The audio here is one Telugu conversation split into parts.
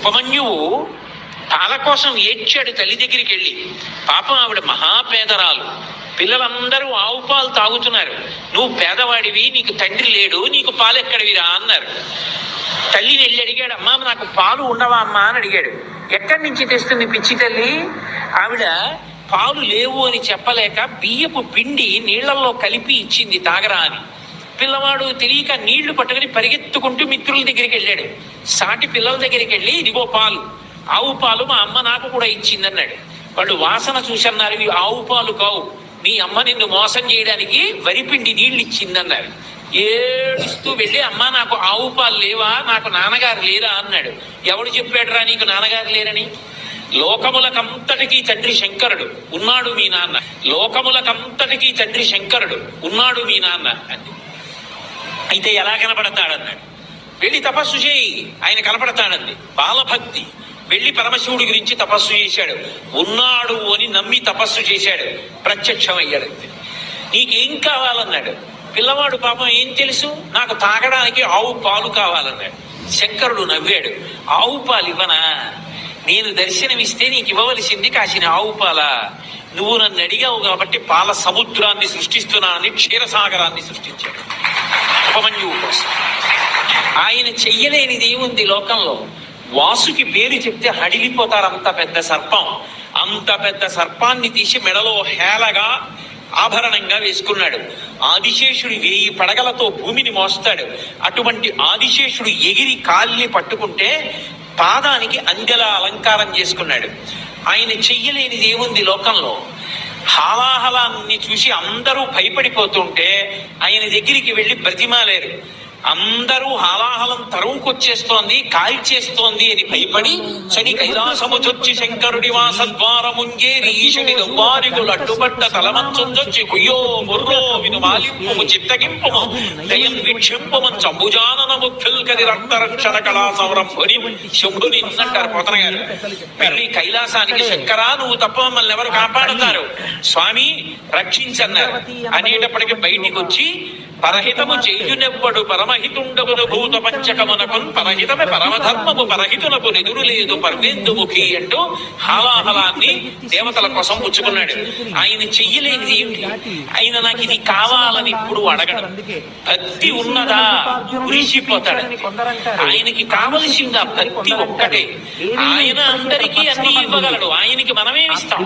ఉపమన్యువు పాల కోసం ఏడ్చాడు తల్లి దగ్గరికి వెళ్ళి పాపం ఆవిడ మహాపేదరాలు. పిల్లలందరూ ఆవు పాలు తాగుతున్నారు. నువ్వు పేదవాడివి నీకు తండ్రి లేడు నీకు పాలు ఎక్కడివిరా అన్నారు. తల్లిని వెళ్ళి అడిగాడు అమ్మా నాకు పాలు ఉండవా అమ్మా? అని అడిగాడు. ఎక్కడి నుంచి తెస్తుంది పిచ్చి తల్లి? ఆవిడ పాలు లేవు అని చెప్పలేక బియ్యపు పిండి నీళ్ళలో కలిపి ఇచ్చింది తాగరా అని. పిల్లవాడు తెలియక నీళ్ళు పట్టుకుని పరిగెత్తుకుంటూ మిత్రుల దగ్గరికి వెళ్ళాడు. సాటి పిల్లల దగ్గరికి వెళ్ళి ఇదిగో పాలు ఆవు పాలు మా అమ్మ నాకు కూడా ఇచ్చింది అన్నాడు వాళ్ళు వాసన చూసన్నారు ఇవి ఆవు పాలు కావు. మీ అమ్మ నిన్ను మోసం చేయడానికి వరిపిండి నీళ్ళు ఇచ్చిందన్నారు. ఏడుస్తూ వెళ్ళి అమ్మ నాకు ఆవు పాలు లేవా? నాకు నాన్నగారు లేరా? అన్నాడు. ఎవడు చెప్పాడురా నీకు నాన్నగారు లేరని? లోకములకంతటికీ తండ్రి శంకరుడు ఉన్నాడు మీ నాన్న. లోకములకంతటికీ తండ్రి శంకరుడు ఉన్నాడు మీ నాన్న. అంది. అయితే ఎలా కనపడతాడన్నాడు? వెళ్ళి తపస్సు చేయి ఆయన కనపడతాడంది. బాలభక్తి. వెళ్ళి పరమశివుడి గురించి తపస్సు చేశాడు. ఉన్నాడు అని నమ్మి తపస్సు చేశాడు. ప్రత్యక్షమయ్యాడు. నీకేం కావాలన్నాడు? పిల్లవాడు పాపం ఏం తెలుసు? నాకు తాగడానికి ఆవు పాలు కావాలన్నాడు. శంకరుడు నవ్వాడు. ఆవు పాలు ఇవ్వనా? నేను దర్శనమిస్తే నీకు ఇవ్వవలసింది కాసిన ఆవు పాల. నువ్వు నన్ను అడిగావు కాబట్టి పాల సముద్రాన్ని సృష్టిస్తున్నానని క్షీరసాగరాన్ని సృష్టించాడు. ఉపమన్యువు కోసం. ఆయన చెయ్యలేనిది ఏముంది లోకంలో? వాసుకి పేరు చెప్తే హడిలిపోతారు అంత పెద్ద సర్పం. అంత పెద్ద సర్పాన్ని తీసి మెడలో హేళగా ఆభరణంగా వేసుకున్నాడు. ఆదిశేషుడు వేయి పడగలతో భూమిని మోస్తాడు. అటువంటి ఆదిశేషుడు ఎగిరి కాల్ని పట్టుకుంటే పాదానికి అంజల అలంకారం చేసుకున్నాడు. ఆయన చెయ్యలేనిది ఏముంది లోకంలో. హాలాహలాన్ని చూసి అందరూ భయపడిపోతుంటే ఆయన దగ్గరికి వెళ్ళి బ్రతిమాలేరు. అందరూ హాలాహలం తరువుకొచ్చేస్తోంది కాల్చేస్తోంది అని భయపడి చని కైలాసముచొచ్చి శంకరుడి వాసద్వారముంగేరి ఈశుడి వారికులు అడ్డుపడ్డ తలమంచొందొచ్చి కుయ్యో ముర్రో విను మాలింపుము చిత్తగింపుము దయం విక్షింపుము చంబుజానన ముఖ్యుల్కది రక్తరక్షణ కళా సంరంభుని శంభుని అంటారు పోతన గారు వెళ్ళి కైలాసానికి శంకరా నువ్వు తప్ప మమ్మల్ని ఎవరు కాపాడుతారు? స్వామి రక్షించన్నారు. అనేటప్పటికి బయటికి వచ్చి పరహితము చేయునెవ్వడు పరమహితుండవును భూత పంచకమునకున్ పరహితమే పరమధర్మము పరహితునకు ఎదురు లేదు పర్వేందుముఖి అంటూ హాలాహలాన్ని దేవతల కోసం పుచ్చుకున్నాడు. ఆయన చెయ్యలేనిది ఏమిటి? ఆయన నాకు ఇది కావాలని ఇప్పుడు అడగడం. భక్తి ఉన్నదా? కురిసిపోతాడు ఆయనకి కావలసింది? ఆ భక్తి ఒక్కటే. ఆయన అందరికీ అన్ని ఇవ్వగలడు. ఆయనకి మనమే ఇస్తాం.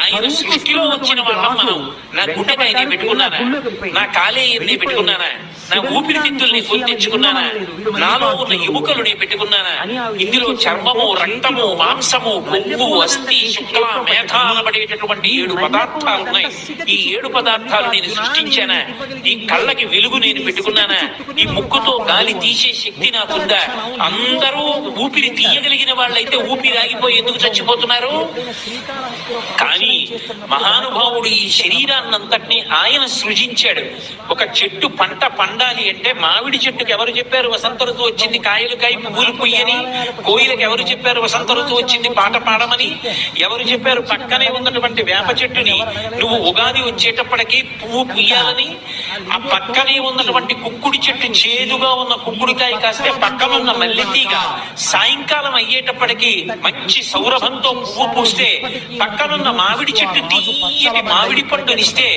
ఆయన సృష్టిలో వచ్చిన వాళ్ళం మనం. నా గుండెకాయ పెట్టుకున్నానా? నా కాలే పెట్టుకున్నానా? నా ఊపిరితిత్తుల్ని కొని తెచ్చుకున్నానా నాలో ఉన్న ఎముకలు నేను పెట్టుకున్నానా? ఇందులో చర్మము రక్తము మాంసము కొవ్వు అస్థి శుక్ల మేధ అనబడేటటువంటి ఏడు పదార్థాలు ఉన్నాయి. ఈ ఏడు పదార్థాలు నేను సృష్టించానా? ఈ కళ్ళకి వెలుగు నేను పెట్టుకున్నానా? ఈ ముక్కుతో గాలి తీసే శక్తి నాకుందా? అందరూ ఊపిరి తీయగలిగిన వాళ్ళైతే ఊపిరి ఆగిపోయి ఎందుకు చచ్చిపోతున్నారు? కానీ మహానుభావుడు ఈ శరీరాన్నంతటినీ ఆయన సృజించాడు. ఒక చెట్టు పంట పండాలి అంటే మామిడి చెట్టుకి ఎవరు చెప్పారు? వసంత ఋతువు వచ్చింది కాయలు కాయ పువ్వులు పుయ్యని. కోయిలకు ఎవరు చెప్పారు? వసంత ఋతువు వచ్చింది పాట పాడమని. ఎవరు చెప్పారు? పక్కనే ఉన్నటువంటి వేప చెట్టుని నువ్వు ఉగాది వచ్చేటప్పటికి పువ్వు పుయ్యాలని. ఆ పక్కనే ఉన్నటువంటి కుక్కుడి చెట్టు చేదుగా ఉన్న కుక్కుడికాయ కాస్తే పక్కన ఉన్న మల్లెతీగ సాయంకాలం అయ్యేటప్పటికి మంచి సౌరభంతో పువ్వు పూస్తే పక్కనున్న మామిడి చెట్టు తీయని మామిడి పండునిస్తే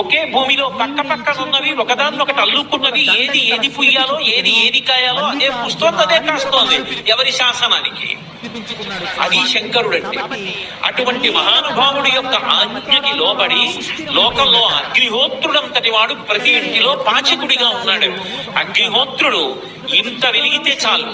ఒకే భూమిలో పక్క పక్కన ఉన్నవి ఒకదాన్నొకటి అల్లుకున్నవి ఏది ఏది పుయ్యాలో ఏది ఏది కాయాలో అదే పుస్తోంది అదే కాస్తోంది ఎవరి శాసనానికి? అది శంకరుడు అంటే అటువంటి మహానుభావుడి యొక్క ఆజ్ఞకి లోబడి లోకంలో అగ్నిహోత్రుడంతటి వాడు ప్రతి ఇంటిలో పాచకుడిగా ఉన్నాడు. అగ్నిహోత్రుడు ఇంత వెలిగితే చాలు.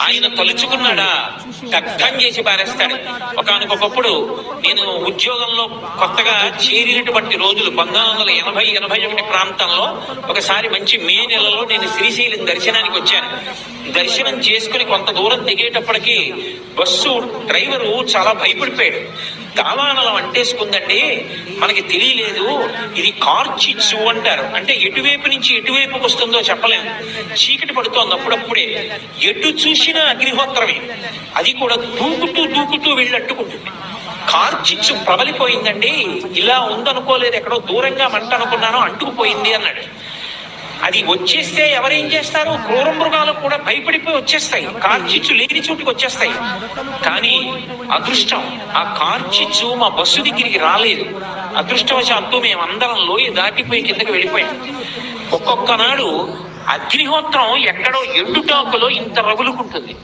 ఆయన తలుచుకున్నాడా? కట్టం చేసి పారేస్తాడు. ఒకనకొకప్పుడు నేను ఉద్యోగంలో కొత్తగా చేరినటువంటి రోజులు పంతొమ్మిది వందల ఎనభై ఎనభై ఒకటి ప్రాంతంలో ఒకసారి మంచి మే నెలలో నేను శ్రీశైలం దర్శనానికి వచ్చాను. దర్శనం చేసుకుని కొంత దూరం దిగేటప్పటికి బస్సు డ్రైవరు చాలా భయపడిపోయాడు. దావానలం అంటేసుకుందండి. మనకి తెలియలేదు ఇది కార్చిచ్చు అంటారు. అంటే ఎటువైపు నుంచి ఎటువైపుకి వస్తుందో చెప్పలేము చీకటి పడుతోంది అప్పుడప్పుడే. ఎటు చూసినా అగ్నిహోత్రమే. అది కూడా దూకుతూ దూకుతూ వెళ్ళట్టుకుంటుంది కార్చిచ్చు ప్రబలిపోయిందండి. ఇలా ఉందనుకోలేదు ఎక్కడో దూరంగా మంట అనుకున్నాను అంటుకుపోయింది అన్నాడు. అది వచ్చేస్తే ఎవరేం చేస్తారు? క్రూర మృగాలు కూడా భయపడిపోయి వచ్చేస్తాయి. కార్చిచ్చు లేని చోటుకి వచ్చేస్తాయి. కానీ అదృష్టం ఆ కార్చిచ్చు మా బస్సు దగ్గరికి రాలేదు. అదృష్టవశాత్తు మేమందరం లోయ దాటిపోయి కిందకి వెళ్ళిపోయాం. ఒక్కొక్క నాడు అగ్నిహోత్రం ఎక్కడో ఎండుటాకులో ఇంత రగులుకుంటుంది.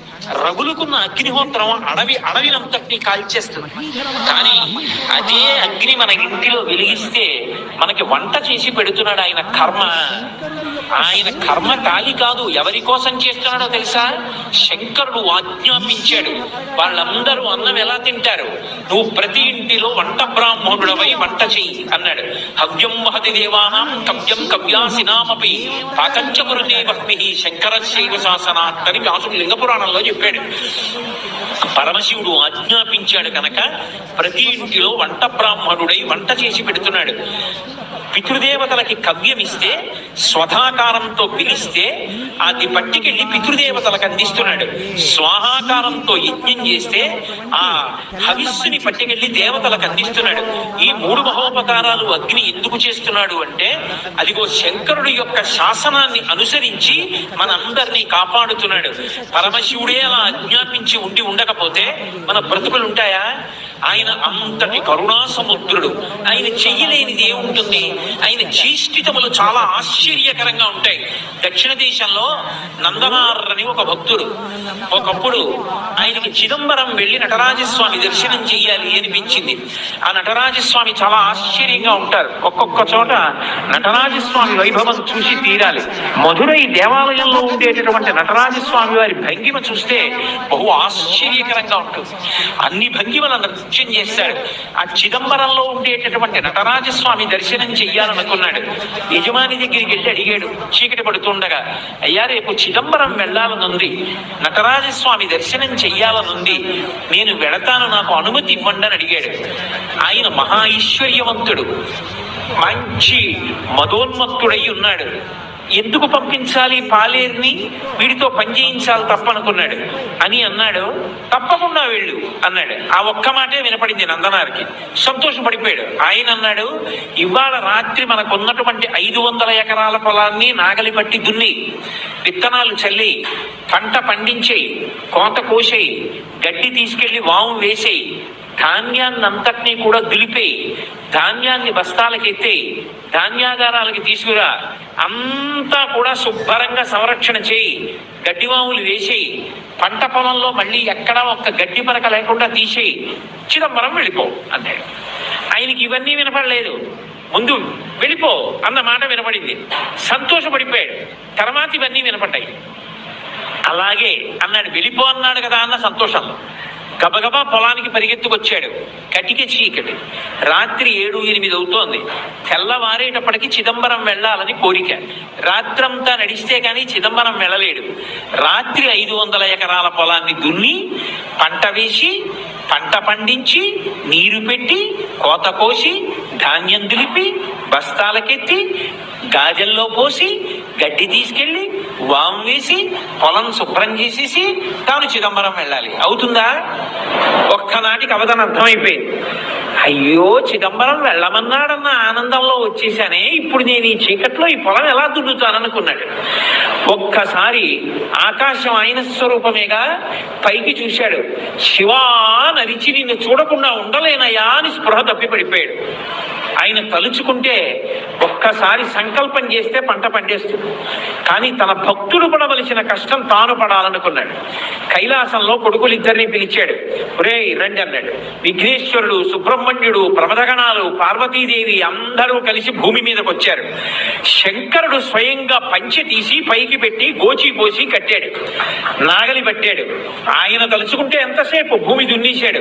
రగులుకున్న అగ్నిహోత్రం అడవి అడవినంతటిని కాల్చేస్తుంది. కానీ అదే అగ్ని మన ఇంటిలో వెలిగిస్తే మనకి వంట చేసి పెడుతున్నాడు ఆయన కర్మ. ఆయన కర్మ కాలి కాదు ఎవరి కోసం చేస్తున్నాడో తెలుసా? శంకరుడు ఆజ్ఞాపించాడు. వాళ్ళందరూ అన్నం ఎలా తింటారు? నువ్వు ప్రతి ఇంటిలో వంట బ్రాహ్మణుడవై వంట చెయ్యి అన్నాడు. హవ్యం వహతి దేవానాం కవ్యం కవ్యాసినామపి పాకంచ కురుతే వహ్మి శంకర శాసనాత్ అని వ్యాసుడు లింగ పురాణంలో చెప్పాడు. పరమశివుడు ఆజ్ఞాపించాడు కనుక ప్రతి ఇంటిలో వంట బ్రాహ్మణుడై వంట చేసి పెడుతున్నాడు. పితృదేవతలకి కవ్యం ఇస్తే స్వధాకారంతో పిలిస్తే అది పట్టుకెళ్ళి పితృదేవతలకు అందిస్తున్నాడు. స్వాహాకారంతో యజ్ఞం చేస్తే ఆ హవిస్సుని పట్టుకెళ్ళి దేవతలకు అందిస్తున్నాడు. ఈ మూడు మహోపకారాలు అగ్ని ఎందుకు చేస్తున్నాడు అంటే అదిగో శంకరుడు యొక్క శాసనాన్ని అనుసరించి మనందరినీ కాపాడుతున్నాడు. పరమశివుడే అలా ఆజ్ఞాపించి ఉండి ఉండకపోతే మన బ్రతుకులు ఉంటాయా? ఆయన అంతటి కరుణా సముద్రుడు ఆయన చెయ్యలేనిది ఏముంటుంది ఆయన చేష్టితములు చాలా ఆశ్చర్యకరంగా ఉంటాయి. దక్షిణ దేశంలో నందనార్ అని ఒక భక్తుడు. ఒకప్పుడు ఆయనకి చిదంబరం వెళ్ళి నటరాజస్వామి దర్శనం చెయ్యాలి అనిపించింది. ఆ నటరాజస్వామి చాలా ఆశ్చర్యంగా ఉంటారు. ఒక్కొక్క చోట నటరాజస్వామి వైభవం చూసి తీరాలి. మధురై దేవాలయంలో ఉండేటటువంటి నటరాజస్వామి వారి భంగిమ చూస్తే బహు ఆశ్చర్యకరంగా ఉంటుంది. అన్ని భంగిమల నృత్యం చేశాడు. ఆ చిదంబరంలో ఉండేటటువంటి నటరాజస్వామి దర్శనం చెయ్యాలనుకున్నాడు. యజమాని దగ్గరికి వెళ్ళి అడిగాడు. చీకటి పడుతుండగా అయ్యా రేపు చిదంబరం వెళ్ళాలనుంది. నటరాజస్వామి దర్శనం చెయ్యాలనుంది. నేను వెళతాను నాకు అనుమతి ఇవ్వండి అని అడిగాడు. ఆయన మహా ఐశ్వర్యవంతుడు. మంచి మదోన్మత్తుడై ఉన్నాడు. ఎందుకు పంపించాలి పాలేరుని? వీడితో పనిచేయించాలి తప్పనుకున్నాడు. అని అన్నాడు తప్పకుండా వెళ్ళు అన్నాడు. ఆ ఒక్క మాటే వినపడింది నందనారికి. సంతోషపడిపోయాడు. ఆయన అన్నాడు ఇవాళ రాత్రి మనకు ఉన్నటువంటి ఐదు వందల ఎకరాల పొలాన్ని నాగలి పట్టి దున్ని విత్తనాలు చల్లి పంట పండించేయి కోత కోసేయి గడ్డి తీసుకెళ్ళి వాము వేసేయి ధాన్యాన్ని అంతటినీ కూడా దులిపేయి ధాన్యాన్ని బస్తాలకెత్తే ధాన్యాగారాలకి తీసుకురా. అంతా కూడా శుభ్రంగా సంరక్షణ చేయి గడ్డివాములు వేసేయి. పంట పొలంలో మళ్ళీ ఎక్కడా ఒక్క గడ్డి పరక లేకుండా తీసేయి. చిదంబరం వెళ్ళిపో అన్నాడు. ఆయనకి ఇవన్నీ వినపడలేదు. ముందు వెళ్ళిపో అన్న మాట వినపడింది. సంతోషపడిపోయాడు. తర్వాత ఇవన్నీ వినపడ్డాయి. అలాగే అన్నాడు వెళ్ళిపో అన్నాడు కదా అన్న సంతోషంలో గబగబా పొలానికి పరిగెత్తుకొచ్చాడు. కటిక చీకటి. రాత్రి ఏడు ఎనిమిది అవుతోంది. తెల్లవారేటప్పటికి చిదంబరం వెళ్ళాలని కోరిక. రాత్రంతా నడిస్తే కానీ చిదంబరం వెళ్ళలేడు. రాత్రి ఐదు వందల ఎకరాల పొలాన్ని దున్ని పంట వేసి పంట పండించి నీరు పెట్టి కోత కోసి ధాన్యం దులిపి బస్తాలకెత్తి గాజల్లో పోసి గడ్డి తీసుకెళ్ళి వాము వేసి పొలం శుభ్రం చేసేసి తాను చిదంబరం వెళ్ళాలి. అవుతుందా? ఒక్కనాటికి అవతన అర్థమైపోయింది. అయ్యో చిదంబరం వెళ్ళమన్నాడన్న ఆనందంలో వచ్చేసానే ఇప్పుడు నేను ఈ చీకట్లో ఈ పొలం ఎలా దున్నుతాననుకున్నాడు. ఒక్కసారి ఆకాశం ఆయన స్వరూపమేగా పైకి చూశాడు. శివా నరిచి నిన్ను చూడకుండా ఉండలేనయ్యా అని స్పృహ తప్పి పడిపోయాడు ఆయన తలుచుకుంటే ఒక్కసారి సంకల్పం చేస్తే పంట పండేస్తుంది. కానీ తన భక్తుడు పడవలసిన కష్టం తాను పడాలనుకున్నాడు. కైలాసంలో కొడుకులిద్దరిని పిలిచాడు. ఒరే రండి అన్నాడు. విఘ్నేశ్వరుడు సుబ్రహ్మణ్యుడు ప్రమదగణాలు పార్వతీదేవి అందరూ కలిసి భూమి మీదకి వచ్చారు. శంకరుడు స్వయంగా పంచె తీసి పైకి పెట్టి గోచి పోసి కట్టాడు. నాగలి పట్టాడు. ఆయన తలుచుకుంటే ఎంతసేపు భూమి దున్నేశాడు.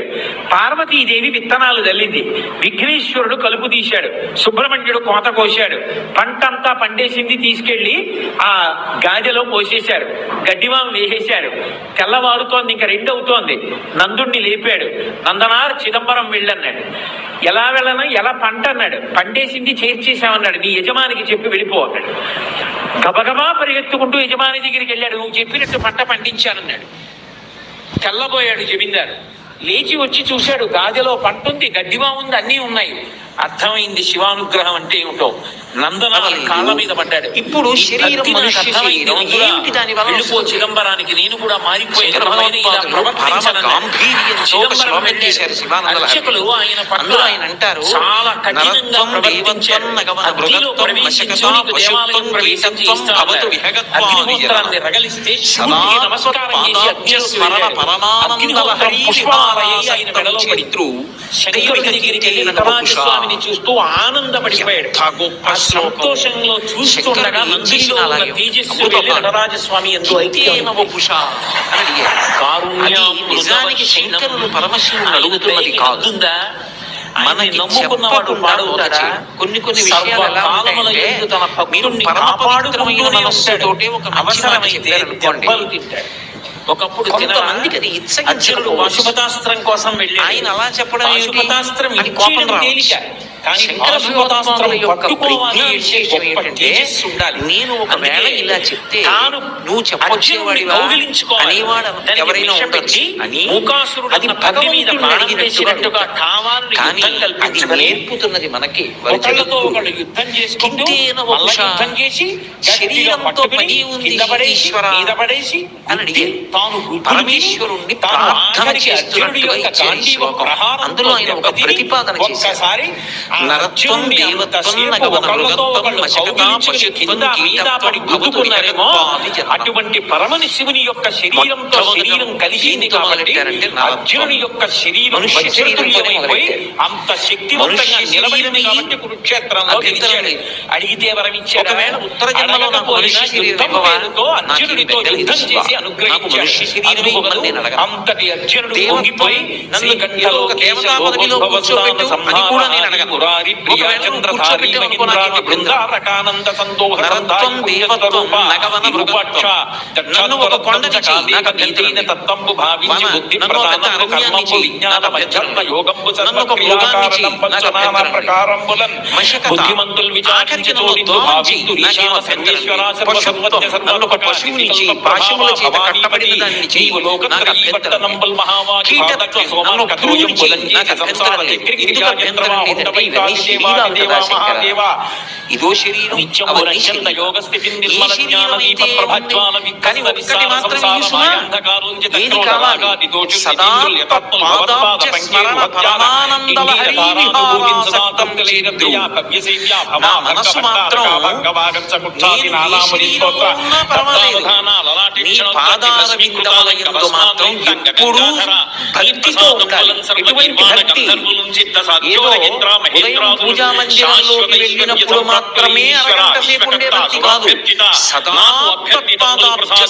పార్వతీదేవి విత్తనాలు చల్లింది విఘ్నేశ్వరుడు కలుపు తీశాడు. సుబ్రహ్మణ్యుడు కోత కోశాడు. పంట అంతా పండేసింది తీసుకెళ్ళి ఆ గాజలో పోసేశారు. గడ్డివాము వేసేశారు. తెల్లవారుతోంది ఇంకా రెండు అవుతోంది నందుణ్ణి లేపాడు. నందనార్ చిదంబరం వెళ్ళన్నాడు. ఎలా వెళ్ళను? ఎలా పంట? అన్నాడు. పండేసింది చేర్చేశామన్నాడు. నీ యజమానికి చెప్పి వెళ్ళిపో అన్నాడు. గబగబా పరిగెత్తుకుంటూ యజమాని దగ్గరికి వెళ్ళాడు. నువ్వు చెప్పినట్టు పంట పండించానన్నాడు. తెల్లబోయాడు జమీందారు. లేచి వచ్చి చూశాడు. గాజలో పంట ఉంది గడ్డివా ఉంది అన్నీ ఉన్నాయి. అర్థమైంది శివానుగ్రహం అంటే ఏమిటో? నందన అవ్వలేదు. కాళ్ళ మీద పడ్డాడు. ఇప్పుడు శరీరం మనుష్య శరీరం. ఏమిటి దాని వెళ్ళిపో వస్తుంది? చిదంబరానికి నేను కూడా మారిపోయిన ఆయన పట్ల ఆయన అంటారు చాలా కఠినంగా రగలిస్తే చూస్తూ ఆనందపడిపోయాడు. గొప్ప. సంతోషంలో చూస్తుండగా నందిలో ఉన్న తేజస్సు వెళ్ళి. నటరాజస్వామి ఎందు. అది నిజానికి శంకరులు పరమశివుని అడుగుతున్నది కాదు మనకి నమ్ముకున్నవాడు కొన్ని కొన్ని విషయాలు తన మీరు మనస్సుతోటే ఒక అవసరమైతే. దెబ్బలు తింటాడు ఒకప్పుడు కొంతమందికి అది. పాశుపతాస్త్రం కోసం వెళ్ళాడు ఆయన అలా చెప్పడం? పాశుపతాస్త్రం కోపం. తేలిక శంకర యొక్క విశేషం ఏంటంటే. నేను ఒకవేళ ఇలా చెప్తే నువ్వు. అనేవాడు ఎవరైనా ఉండొచ్చు అని అది మీద అడిగినట్టుగా కావాలని కానీ అది నేర్పుతున్నది మనకి ఒకళ్ళతో ఒకళ్ళు యుద్ధం చేసుకుంటూ చేసి శరీరంతో పడి ఉంది ఈశ్వరా పడేసి అని. తాను పరమేశ్వరుణ్ణి ప్రార్థన చేస్తున్నట్టుగా అందులో ఆయన ఒక ప్రతిపాదన చేశారు. నరత్వం దేవత్వం నగవన మృగత్వం మశకతా పశుత్వం కీటత్వం. అటువంటి పరమని శివుని యొక్క శరీరంతో శరీరం కలిసింది కాబట్టి. అర్జునుడి యొక్క శరీరం. అంత శక్తివంతంగా నిలబడింది కాబట్టి కురుక్షేత్రంలో గెలిచాడు. అడిగితే వరం ఇచ్చాడా? ఒకవేళ ఉత్తర జన్మలో నాకు శరీరం? పేరుతో అర్జునుడితో యుద్ధం? చేసి అనుగ్రహించాడు. అంతటి అర్జునుడు పొంగిపోయి నన్ను శ్రీకంఠలో ఒక దేవతా పదవిలో కూర్చోబెట్టు అని కూడా నేను అడగను. నరత్వం దేవత్వం నగవన మృగత్వం. నన్ను ఒక కొండకి చెయ్యి, నాకు లేదు. తత్వంబు భావించి బుద్ధి ఒక అరణ్యాన్ని కర్మంబు విజ్ఞాన లేదు. యోగంబు నన్ను ఒక మృగాన్ని చెయ్యి, సర్వక్రియాకారణం నాకు అభ్యంతరం. బుద్ధిమంతులు దోమం చెయ్యి, భావింతు నాకేం అభ్యంతరం నన్ను ఒక ప్రభావ పాశముల చేత కట్టబడిన దాన్ని లోకత్రయీ నాకు అభ్యంతరం కీటత్వం, నన్ను పురుగుని చెయ్యి, బులంజీ నాకు అభ్యంతరం ఎందుకు అభ్యంతరం లేదంటే ఇవన్నీ శరీరాలు కదా శంకర. ఇదో శరీరం అవన్నీ రక్షంత శరీరం. అయితే కానీ ఒక్కటి మాత్రం ఈ ఏది కావాలి? సదా స్మరణ చేద్దు. నా మాత్రం నేను శరీరంలో ఉన్నా పర్వాలేదు. నీ విందముల మాత్రం ఎప్పుడూ భక్తితో ఉండాలి. ఎటువంటి భక్తి? ఏదో ఉదయం మహేంద్రాదులు పూజా మందిరంలోకి వెళ్ళినప్పుడు మాత్రమే అరగంట సేపు ఉండే భక్తి కాదు సదా తత్పాదాబ్జ